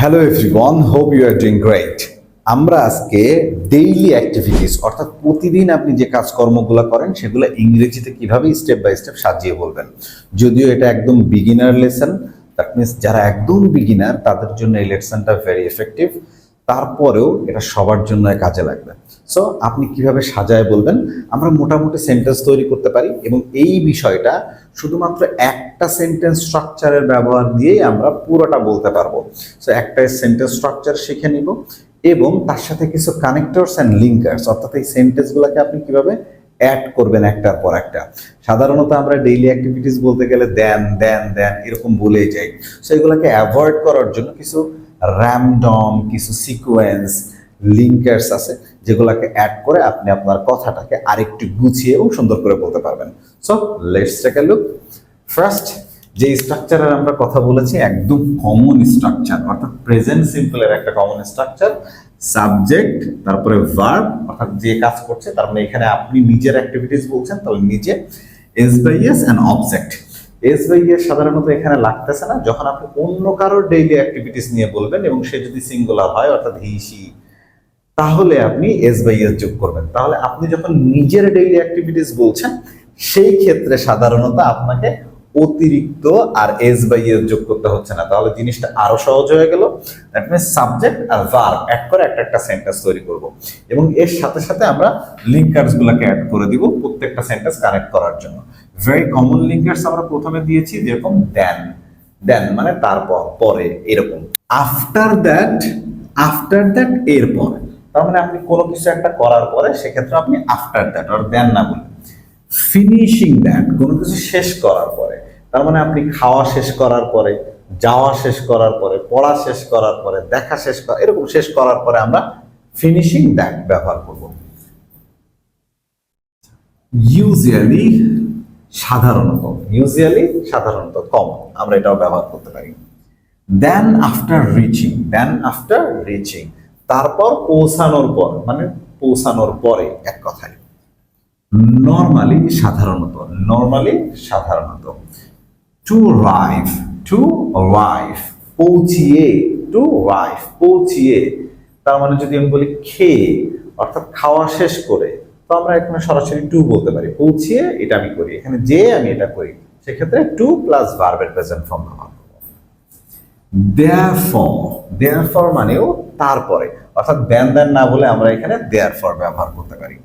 Hello everyone hope you are doing great আমরা আজকে daily activities অর্থাৎ প্রতিদিন আপনি যে কাজকর্মগুলো করেন, সেগুলো ইংরেজিতে কীভাবে স্টেপ বাই স্টেপ সাজিয়ে বলবেন? যদিও এটা একদম বিগিনার লেসন দ্যাট মিনস যারা একদম বিগিনার তাদের জন্য এই লেসনটা ভেরি এফেক্টিভ তারপরেও এটা সবার জন্য কাজে লাগবে। সো আপনি কীভাবে সাজায় বলবেন? আমরা মোটামুটি সেন্টেন্স তৈরি করতে পারি এবং এই বিষয়টা শুধুমাত্র একটা সেন্টেন্স স্ট্রাকচারের ব্যবহার দিয়েই আমরা পুরোটা বলতে পারব। সো একটা সেন্টেন্স স্ট্রাকচার শিখে নিব এবং তার সাথে কিছু কানেক্টরস অ্যান্ড লিঙ্কার্স অর্থাৎ এই সেন্টেন্সগুলোকে আপনি কীভাবে অ্যাড করবেন একটার পর একটা। সাধারণত আমরা ডেইলি অ্যাক্টিভিটিস বলতে গেলে দেন দেন দেন এরকম বলেই যাই। সো এগুলোকে অ্যাভয়েড করার জন্য কিছু র্যামডম কিছু সিকোয়েন্স লিঙ্কার্স আছে, যেগুলোকে অ্যাড করে আপনি আপনার কথাটাকে আরেকটু গুছিয়ে এবং সুন্দর করে বলতে পারবেন। So let's take a look first যে স্ট্রাকচারের আমরা কথা বলেছি, একদম কমন স্ট্রাকচার অর্থাৎ প্রেজেন্ট সিম্পলের একটা কমন স্ট্রাকচার সাবজেক্ট তারপরে ভার্ব অর্থাৎ যে কাজ করছে, তার মানে এখানে আপনি নিজের অ্যাক্টিভিটিস বলছেন, তাহলে নিজে S and object S by সাধারণত এখানে লাগতেছে না। যখন আপনি অন্য কারোর ডেইলি অ্যাক্টিভিটিস নিয়ে বলবেন এবং সে যদি সিঙ্গুলার হয়, অর্থাৎ তাহলে আপনি যোগ করবেন। তাহলে আপনি যখন নিজের ডেইলি অ্যাক্টিভিটিস বলছেন, সেই ক্ষেত্রে সাধারণত আপনাকে অতিরিক্ত আর এস বাই যোগ করতে হচ্ছে না। তাহলে জিনিসটা আরও সহজ হয়ে গেল। দ্যাট মিনস সাবজেক্ট আর ভার্ব অ্যাড করে একটা একটা সেন্টেন্স তৈরি করব। এবং এর সাথে সাথে আমরা লিঙ্কার্স গুলাকে অ্যাড করে দিব প্রত্যেকটা সেন্টেন্স কানেক্ট করার জন্য। ভেরি কমন লিঙ্কার্স আমরা প্রথমে দিয়েছি যেরকম দেন দেন মানে তারপর, পরে, এরকম। আফটার দ্যাট আফটার দ্যাট এরপর। তার মানে আপনি কোনো কিছু একটা করার পরে সেক্ষেত্রে আপনি আফটার দ্যাট আর দেন না বলুন। ফিনিশিং দ্যাট কোনো কিছু শেষ করার পরে। তার মানে আপনি খাওয়া শেষ করার পরে, যাওয়া শেষ করার পরে, পড়া শেষ করার পরে, দেখা শেষ করা, এরকম শেষ করার পরে আমরা ফিনিশিং দ্যাট ব্যবহার করব। ইউজুয়ালি সাধারণত ইউজুয়ালি সাধারণত কম, আমরা এটাও ব্যবহার করতে পারি। Then after reaching then after reaching তারপর পৌঁছানোর পর মানে পৌঁছানোর পরে এক কথায়। নর্মালি সাধারণত নর্মালি সাধারণত। টু রাইভ টু রাইভ পৌঁছিয়ে টু রাইভ পৌঁছিয়ে, তার মানে যদি আমি বলি খেয়ে, অর্থাৎ খাওয়া শেষ করে তো আমরা এখানে সরাসরি টু বলতে পারি। পৌঁছিয়ে এটা আমি করি। এখানে যে আমি এটা করি, সেক্ষেত্রে টু প্লাস ভার্বের প্রেজেন্ট ফর্ম করব। দেয়ার ফর দেয়ার ফর মানেও তারপরে। অর্থাৎ দেন দেন না বলে আমরা এখানে দেয়ার ফর ব্যবহার করতে পারি।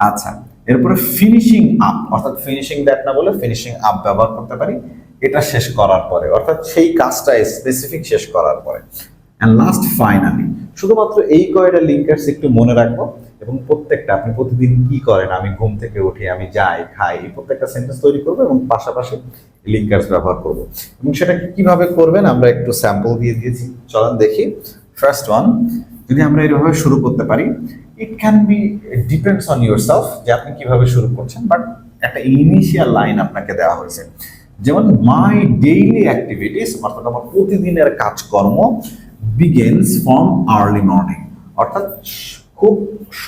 আচ্ছা এরপরে ফিনিশিং আপ অর্থাৎ ফিনিশিং দ্যাট না বলে ফিনিশিং আপ ব্যবহার করতে পারি। এটা শেষ করার পরে, অর্থাৎ সেই কাজটা স্পেসিফিক শেষ করার পরে। অ্যান্ড লাস্ট ফাইনালি শুধুমাত্র এই কয়টা লিঙ্কার্স একটু মনে রাখব। এবং প্রত্যেকটা, আপনি প্রতিদিন কি করেন? আমি ঘুম থেকে উঠি আমি যাই, খাই প্রত্যেকটা সেন্টেন্স তৈরি করব এবং পাশাপাশি লিঙ্কার্স ব্যবহার করব। এবং সেটা কীভাবে করবেন আমরা একটু স্যাম্পল দিয়ে দিয়েছি। চলেন দেখি। ফার্স্ট ওয়ান যদি আমরা এভাবে শুরু করতে পারি it can be depends on yourself যে আপনি কীভাবে শুরু করছেন বাট একটা ইনিশিয়াল লাইন আপনাকে দেওয়া হয়েছে। যেমন মাই ডেইলি অ্যাক্টিভিটিস অর্থাৎ আমার প্রতিদিনের কাজকর্ম বিগেন্স ফ্রম আর্লি মর্নিং অর্থাৎ খুব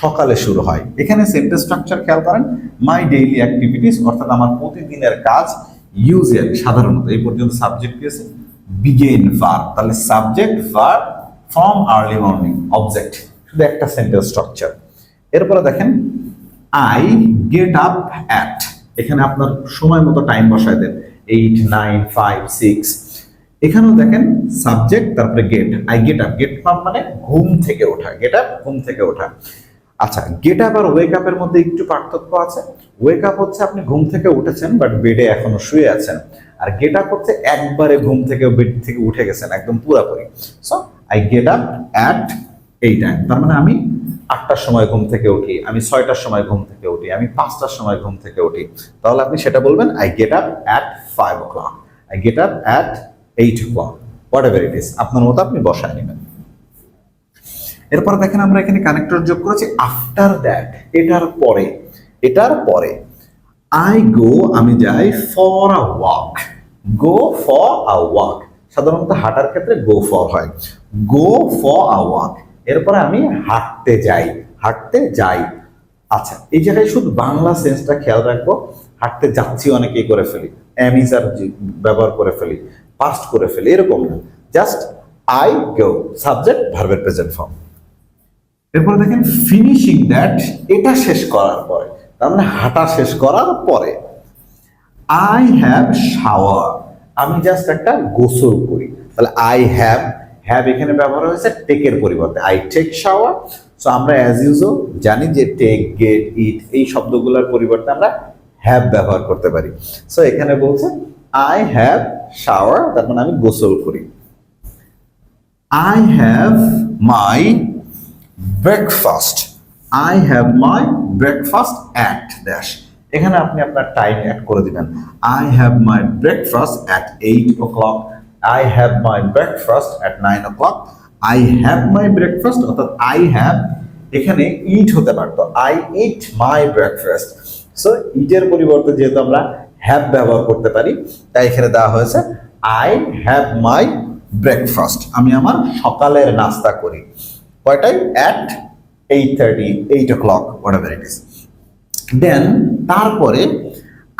সকালে শুরু হয়। এখানে সেন্টেন্স স্ট্রাকচার খেয়াল করেন মাই ডেইলি অ্যাক্টিভিটিস অর্থাৎ আমার প্রতিদিনের কাজ ইউজুয়ালি সাধারণত, এই পর্যন্ত সাবজেক্ট পেয়েছে। বিগেন ভার্ব তাহলে subject verb from early morning object শুধু একটা সেন্টেন্স স্ট্রাকচার এরপরে দেখেন আই গেট আপ অ্যাট এখানে আপনার সময় মতো টাইম বসায় then eight nine five six এখানেও দেখেন সাবজেক্ট তারপরে get I get up get up মানে ঘুম থেকে ওঠা গেট আপ ঘুম থেকে ওঠা। আচ্ছা গেট আপ আর ওয়েক আপের মধ্যে একটু পার্থক্য আছে। ওয়েক আপ হচ্ছে আপনি ঘুম থেকে উঠেছেন বাট বেডে এখনও শুয়ে আছেন। আর গেট আপ হচ্ছে একবারে ঘুম থেকে বেড থেকে উঠে গেছেন, একদম পুরাপুরি। So I get up at এই টাইম তার মানে আমি আটটার সময় ঘুম থেকে উঠি, আমি ছয়টার সময় ঘুম থেকে উঠি, আমি পাঁচটার সময় ঘুম থেকে উঠি। তাহলে আপনি সেটা বলবেন I get up at five o'clock I get up at eight o'clock whatever it is আপনার মতো আপনি বসায় নেবেন। এরপর দেখেন আমরা এখানে কানেক্টর যোগ করেছি আফটার দ্যাট এটার পরে এটার পরে। আই গো আমি যাই for a walk go for a walk সাধারণত হাঁটার ক্ষেত্রে গো ফর হয়। গো ফর আ ওয়াক এরপরে আমি হাঁটতে যাই। হাঁটতে যাই। আচ্ছা এই জায়গায় শুধু বাংলা সেন্সটা খেয়াল রাখব। হাঁটতে যাচ্ছি অনেকেই করে ফেলি। অ্যামিজার ব্যবহার করে ফেলি। পাস্ট করে ফেলি, এরকম না। জাস্ট আই গো সাবজেক্ট ভার্বের প্রেজেন্ট ফর্ম এরপরে দেখেন ফিনিশিং দ্যাট এটা শেষ করার পরে, তার মানে হাঁটা শেষ করার পরে আই হ্যাভ শাওয়ার আমি জাস্ট একটা গোসল করি। তাহলে আই হ্যাভ হ্যাভ এখানে ব্যবহার হয়েছে টেকের পরিবর্তে। আই টেক শাওয়ার সো আমরা অ্যাজ ইউজুয়াল জানি যে টেক গেট ইট এই শব্দগুলোর পরিবর্তে আমরা হ্যাভ ব্যবহার করতে পারি। সো এখানে বলছে আই হ্যাভ শাওয়ার তার মানে আমি গোসল করি। I have my breakfast I have my breakfast at dash এখানে আপনি আপনার টাইম অ্যাড করে দিবেন। I have my breakfast at eight o'clock I have my breakfast at nine o'clock I have my breakfast অর্থাৎ আই হ্যাভ এখানে eat হতে পারতো। I eat my breakfast so ইটের পরিবর্তে যেহেতু আমরা হ্যাভ ব্যবহার করতে পারি, তাই এখানে দেওয়া হয়েছে আই হ্যাভ মাই ব্রেকফাস্ট আমি আমার সকালের নাস্তা করি। কয়টায়? At eight thirty eight o'clock what it is then তারপরে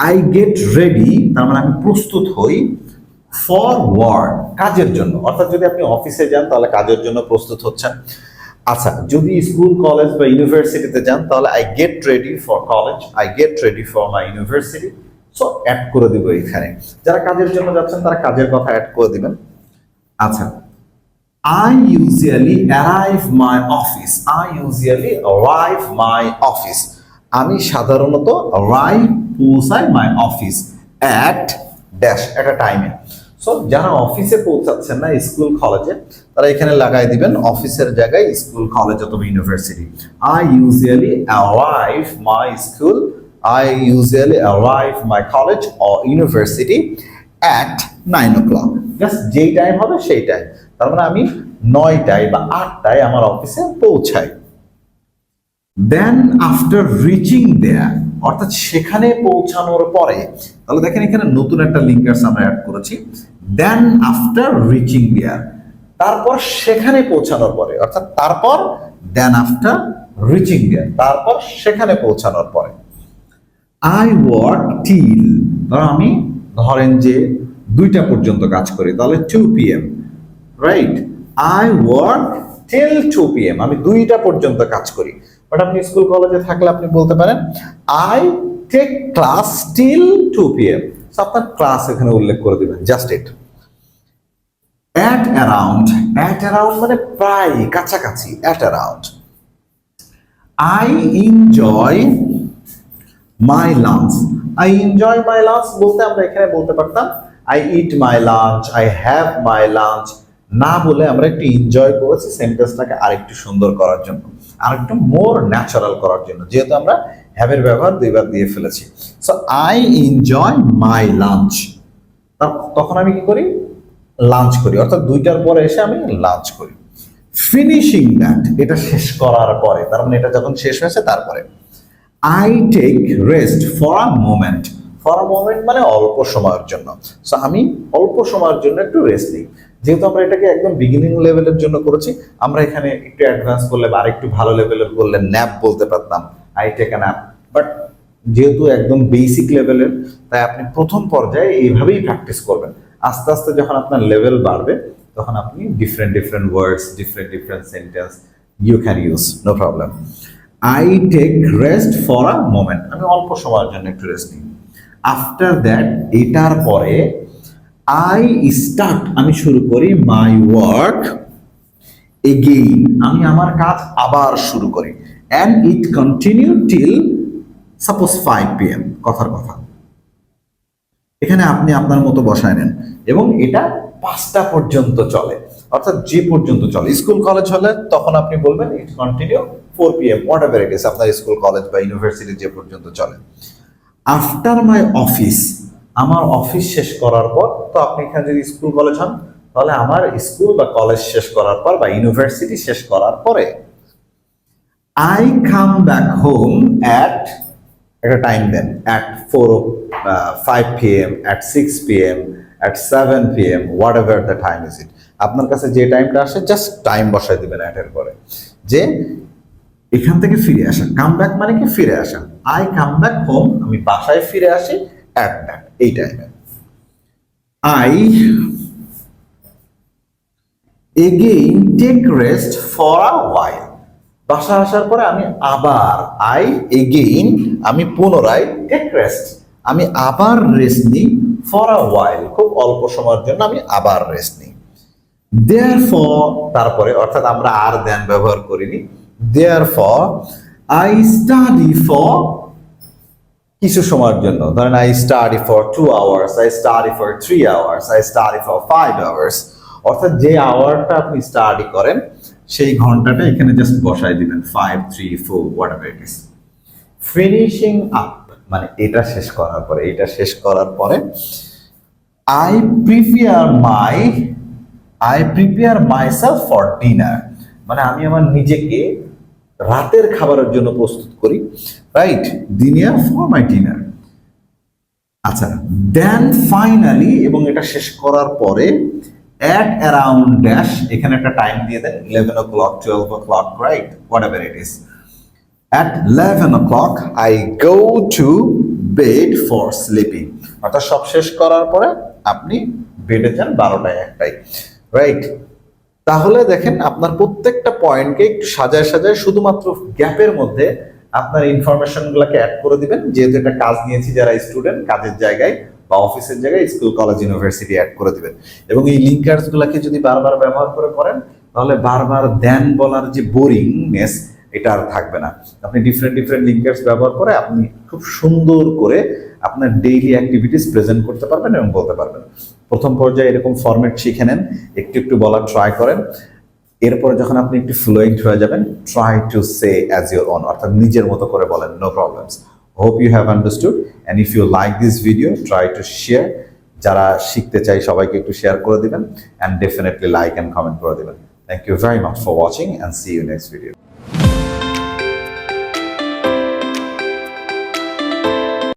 আই গেট রেডি তার মানে আমি প্রস্তুত হই ফর ওয়ার্ক কাজের জন্য। অর্থাৎ যদি আপনি অফিসে যান, তাহলে কাজের জন্য প্রস্তুত হচ্ছেন। আচ্ছা যদি স্কুল, কলেজ বা ইউনিভার্সিটিতে যান, তাহলে I get ready for college I get ready for my university so add করে দিব এখানে। যারা কাজের জন্য যাচ্ছেন, তারা কাজের কথা অ্যাড করে দিবেন। আচ্ছা। I usually arrive my office. I usually arrive my office. আমি সাধারণত arrive পৌঁছাই my office at dash, একটা টাইমে সো যারা অফিসে পৌঁছাচ্ছেন না স্কুল কলেজে তারা এখানে লাগাই দিবেন অফিসের জায়গায় স্কুল কলেজ অথবা university I usually arrive my school usually arrive my college O university at nine o'clock just যেই টাইম হবে সেই টাইম তার মানে আমি নয়টায় বা আটটায় আমার অফিসে পৌঁছাই। দেন আফটার রিচিং দেয়ার অর্থাৎ সেখানে পৌঁছানোর পরে, তাহলে দেখেন এখানে নতুন একটা লিঙ্কার্স আমরা অ্যাড করেছি। দেন আফটার রিচিং দেয়ার তারপর সেখানে পৌঁছানোর পরে, অর্থাৎ তারপর দেন আফটার রিচিং দেয়ার তারপর সেখানে পৌঁছানোর পরে। আই ওয়ার্ক টিল ধরো আমি, ধরেন যে দুইটা পর্যন্ত কাজ করি, তাহলে two PM right I work till two PM আমি দুইটা পর্যন্ত কাজ করি। বাট আপনি স্কুল কলেজে থাকলে আপনি বলতে পারেন I take class till two PM আপনার ক্লাস এখানে উল্লেখ করে দিবেন just eat at around at around মানে প্রায়, কাছাকাছি at around I enjoy my lunch I enjoy my lunch বলতে আমরা এখানে বলতে পারতাম I eat my lunch I have my lunch না বলে আমরা একটু এনজয় করেছি সেন্টেন্সটাকে আরেকটু সুন্দর করার জন্য, আরেকটু মোর ন্যাচারাল করার জন্য, যেহেতু আমরা হ্যাভের ব্যবহার দুইবার দিয়ে ফেলেছি। So I enjoy my lunch তখন আমি কি করি? লাঞ্চ করি, অর্থাৎ দুইটার পরে এসে আমি লাঞ্চ করি। ফিনিশিং দ্যাট এটা শেষ করার পরে, তার মানে এটা যখন শেষ হয়েছে, তারপরে। I take rest for a moment for a moment মানে অল্প সময়ের জন্য। সো আমি অল্প সময়ের জন্য একটু রেস্ট নিই। যেহেতু আমরা এটাকে একদম বিগিনিং লেভেলের জন্য করেছি, আমরা এখানে একটু অ্যাডভান্স করলে বা আরেকটু ভালো লেভেলের করলে ন্যাপ বলতে পারতাম। I take a nap but যেহেতু একদম বেসিক লেভেলের তাই আপনি প্রথম পর্যায়ে এইভাবেই প্র্যাকটিস করবেন। আস্তে আস্তে যখন আপনার লেভেল বাড়বে, তখন আপনি different different words different different sentence you can use no problem I take rest for a moment আমি অল্প সময়ের জন্য একটু রেস্ট নিই। আফটার দ্যাট এটার পরে আই স্টার্ট আমি শুরু করি মাই ওয়ার্ক এগেইন আমি আমার কাজ আবার শুরু করি। And it continue till suppose five P M কথার কথা। এখানে আপনি আপনার মতো বসায় নেন। এবং এটা পাঁচটা পর্যন্ত চলে। অর্থাৎ যে পর্যন্ত চলে। স্কুল, কলেজ হলে তখন আপনি বলবেন it continue four P M whatever it is আপনার স্কুল কলেজ বা ইউনিভার্সিটি যে পর্যন্ত চলে। আফটার মাই অফিস আমার অফিস শেষ করার পর, তো আপনি এখানে যদি স্কুল কলেজ হন, তাহলে আমার স্কুল বা কলেজ শেষ করার পর বা ইউনিভার্সিটি শেষ করার পরে I come back home at একটা time then at four five P M at six P M at seven P M whatever the time is it আপনার কাছে যে টাইমটা আসে জাস্ট টাইম বসাই দিবেন অ্যাটের পরে। যে এখান থেকে ফিরে আসা। কাম ব্যাক মানে কি? ফিরে আসা। আই কাম ব্যাক হোম আমি বাসায় ফিরে আসি অ্যাট টাইমে I again take rest for a while বাসা আসার পরে আমি আবার আই এগেইন আমি পুনরায় টেক রেস্ট আমি আবার রেস্ট নিই ফর আ ওয়াইল খুব অল্প সময়ের জন্য আমি আবার রেস্ট নিই। দেয়ার ফর তারপরে অর্থাৎ আমরা আর দেন ব্যবহার করিনি। Therefore I study for কিছু সময়ের জন্য। ধরেন I study for two hours I study for three hours I study for five hours অর্থাৎ যে আওয়ারটা আপনি স্টাডি করেন, সেই ঘন্টাটা এখানে জাস্ট বসাই দিবেন। Five three four whatever it is finishing up মানে এটা শেষ করার পরে, এটা শেষ করার পরে I prepare my I prepare myself for dinner মানে আমি আমার নিজেকে রাতের খাবারের জন্য প্রস্তুত করি। Right dinner for my dinner আচ্ছা দেন ফাইনালি এবং এটা শেষ করার পরে অ্যাট অ্যারাউন্ড ড্যাশ এখানে একটা টাইম দিয়ে then eleven o'clock twelve o'clock right whatever it is At 11 o'clock, I go to bed for sleeping. অর্থাৎ সব শেষ করার পরে আপনি বেডে যান বারোটায় একটাই রাইট তাহলে দেখেন আপনার প্রত্যেকটা পয়েন্টকে একটু সাজায় সাজায় শুধুমাত্র গ্যাপের মধ্যে আপনার ইনফরমেশন গুলাকে অ্যাড করে দিবেন। যেহেতু একটা কাজ নিয়েছি যারা স্টুডেন্ট কাজের জায়গায় বা অফিসের জায়গায় স্কুল কলেজ ইউনিভার্সিটি অ্যাড করে দিবেন। এবং এই লিঙ্কার্স গুলাকে যদি বারবার ব্যবহার করে করেন তাহলে বারবার দেন বলার যে বোরিংনেস এটা আর থাকবে না। আপনি ডিফারেন্ট ডিফারেন্ট লিঙ্কার্স ব্যবহার করে আপনি খুব সুন্দর করে আপনার ডেইলি অ্যাক্টিভিটিস প্রেজেন্ট করতে পারবেন এবং বলতে পারবেন। প্রথম পর্যায়ে এরকম ফরম্যাট শিখে নেন, একটু একটু বলার ট্রাই করেন। এরপরে যখন আপনি একটু ফ্লুয়েন্ট হয়ে যাবেন try to say as your own অর্থাৎ নিজের মতো করে বলেন no problems hope you have understood and if you like this video try to share যারা শিখতে চাই সবাইকে একটু শেয়ার করে দিবেন and definitely like and comment করে দিবেন। Thank you very much for watching and see you next video